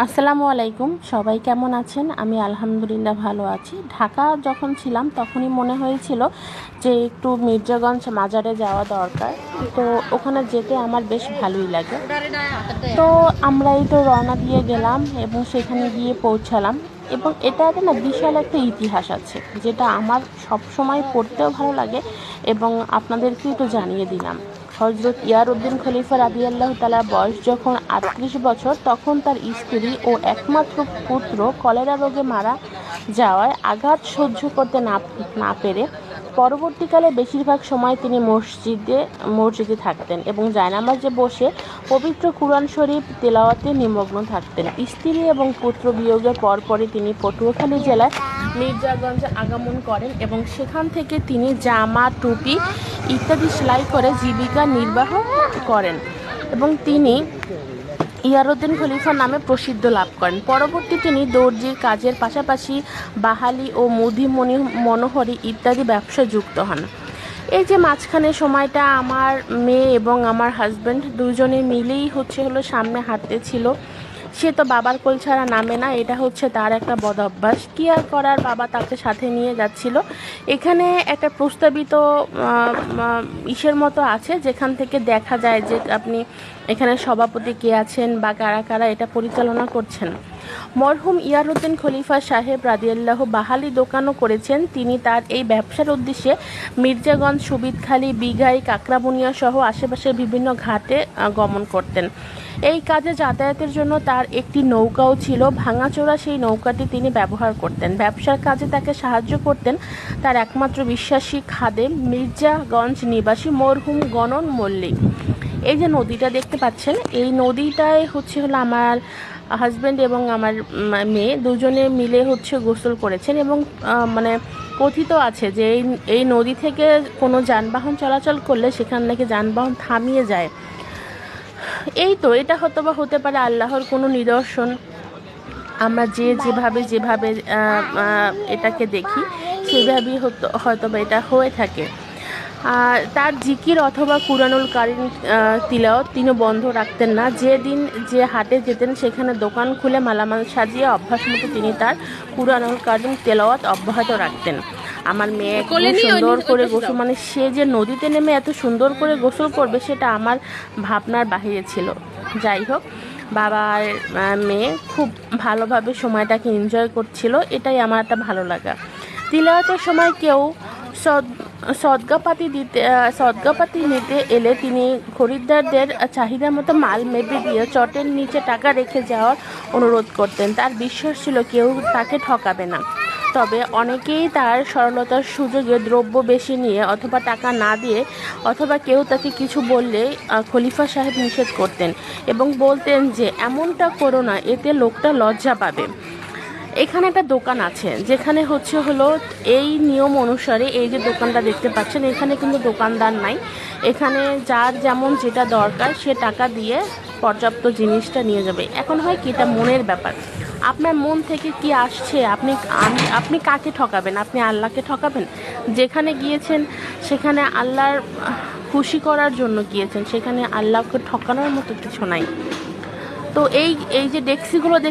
আসসালামু আলাইকুম, সবাই কেমন আছেন? আমি আলহামদুলিল্লাহ ভালো আছি। ঢাকা যখন ছিলাম তখনই মনে হয়েছিল যে একটু মির্জাগঞ্জ মাজারে যাওয়া দরকার। তো ওখানে যেতে আমার বেশ ভালোই লাগে। তো আমরা এই তো রওনা দিয়ে গেলাম এবং সেখানে গিয়ে পৌঁছালাম। এবং এটাতে না বিশাল একটা ইতিহাস আছে, যেটা আমার সব সময় পড়তেও ভালো লাগে এবং আপনাদেরকেও একটু জানিয়ে দিলাম। হজরত ইয়ারউদ্দিন খলিফা রাবি আল্লাহ তালার বয়স যখন আটত্রিশ বছর, তখন তার স্ত্রী ও একমাত্র পুত্র কলেরা রোগে মারা যাওয়ায় আঘাত সহ্য করতে না না পেরে পরবর্তীকালে বেশিরভাগ সময় তিনি মসজিদে মসজিদে থাকতেন এবং জায়নামাজে বসে পবিত্র কুরআন শরীফ তেলাওয়াতে নিমগ্ন থাকতেন। স্ত্রী এবং পুত্র বিয়োগের পরপরই তিনি পটুয়াখালী জেলায় মির্জাগঞ্জে আগমন করেন এবং সেখান থেকে তিনি জামা, টুপি ইত্যাদি সেলাই করে জীবিকা নির্বাহ করেন এবং তিনি ইয়ারুদ্দিন খলিফা নামে প্রসিদ্ধ লাভ করেন। পরবর্তী তিনি দর্জির কাজের পাশাপাশি বাহালি ও মুদি মনি মনোহরি ইত্যাদি ব্যবসায় যুক্ত হন। এই যে মাঝখানে সময়টা আমার মেয়ে এবং আমার হাজব্যান্ড দুজনে মিলেই হচ্ছে হলো সামনে হাঁটতে ছিল। সে তো বাবার কোল ছাড়া নামে না, এটা হচ্ছে তার একটা বদ অভ্যাস। কী আর করার, বাবা তাকে সাথে নিয়ে যাচ্ছিল। এখানে একটা প্রস্তাবিত ইসের মতো আছে, যেখান থেকে দেখা যায় যে আপনি এখানে সভাপতি কে আছেন বা কারা কারা, এটা পরিচালনা করছেন। মরহুম ইয়ারউদ্দিন খলিফা সাহেব রাদিয়াল্লাহ বাহালি দোকানও করেছেন। তিনি তার এই ব্যবসার উদ্দেশ্যে মির্জাগঞ্জ সুবিদখালী বিঘাই কাকরাবুনিয়া সহ আশেপাশের বিভিন্ন ঘাটে গমন করতেন। এই কাজে যাতায়াতের জন্য তার একটি নৌকাও ছিল। ভাঙাচোরা সেই নৌকাটি তিনি ব্যবহার করতেন। ব্যবসার কাজে তাকে সাহায্য করতেন তার একমাত্র বিশ্বাসী খাদেম মির্জাগঞ্জ নিবাসী মরহুম গণন মল্লিক। এই যে নদীটা দেখতে পাচ্ছেন, এই নদীটায় হচ্ছে হলো আমার হাজব্যান্ড এবং আমার মেয়ে দুজনে মিলে হচ্ছে গোসল করেছেন এবং মানে কথিত আছে যে এই এই নদী থেকে কোনো যানবাহন চলাচল করলে সেখান থেকে যানবাহন থামিয়ে যায়। এই তো, এটা হয়তো বা হতে পারে আল্লাহর কোনো নিদর্শন। আমরা যে যেভাবে যেভাবে এটাকে দেখি, সেভাবেই হয়তো বা এটা হয়ে থাকে। আর তার জিকির অথবা কুরানুল কারিম তিলাওয়াত তিনি বন্ধ রাখতেন না। যেদিন যে হাটে যেতেন সেখানে দোকান খুলে মালামাল সাজিয়ে অভ্যাস মতো তিনি তার কুরানুল কারিম তেলাওয়াত অব্যাহত রাখতেন। আমার মেয়ে সুন্দর করে গোসল মানে সে যে নদীতে নেমে এত সুন্দর করে গোসল করবে সেটা আমার ভাবনার বাহিরে ছিল। যাই হোক বাবার মেয়ে খুব ভালোভাবে সময়টাকে এনজয় করছিল এটাই আমার একটা ভালো লাগা। তিলাওয়াতের সময় কেউ সদ সদগাপাতি দিতে সদগাপাতি নিতে এলে তিনি খরিদ্দারদের চাহিদা মতো মাল মেপে দিয়ে চটের নিচে টাকা রেখে যাওয়ার অনুরোধ করতেন। তার বিশ্বাস ছিল কেউ তাকে ঠকাবে না। তবে অনেকেই তার সরলতার সুযোগে দ্রব্য বেশি নিয়ে অথবা টাকা না দিয়ে অথবা কেউ তাকে কিছু বললে খলিফা সাহেব নিষেধ করতেন এবং বলতেন যে, এমনটা করো না, এতে লোকটা লজ্জা পাবে। এখানে একটা দোকান আছে, যেখানে হচ্ছে হলো এই নিয়ম অনুসারে এই যে দোকানটা দেখতে পাচ্ছেন, এখানে কিন্তু দোকানদার নাই। এখানে যার যেমন যেটা দরকার, সে টাকা দিয়ে পর্যাপ্ত জিনিসটা নিয়ে যাবে। এখন হয় কি, এটা মনের ব্যাপার। আপনার মন থেকে কি আসছে? আপনি আপনি কাকে ঠকাবেন? আপনি আল্লাহকে ঠকাবেন? যেখানে গিয়েছেন, সেখানে আল্লাহর খুশি করার জন্য গিয়েছেন, সেখানে আল্লাহকে ঠকানোর মতো কিছু নাই। তো এই এই যে ডেক্সিগুলো দেখ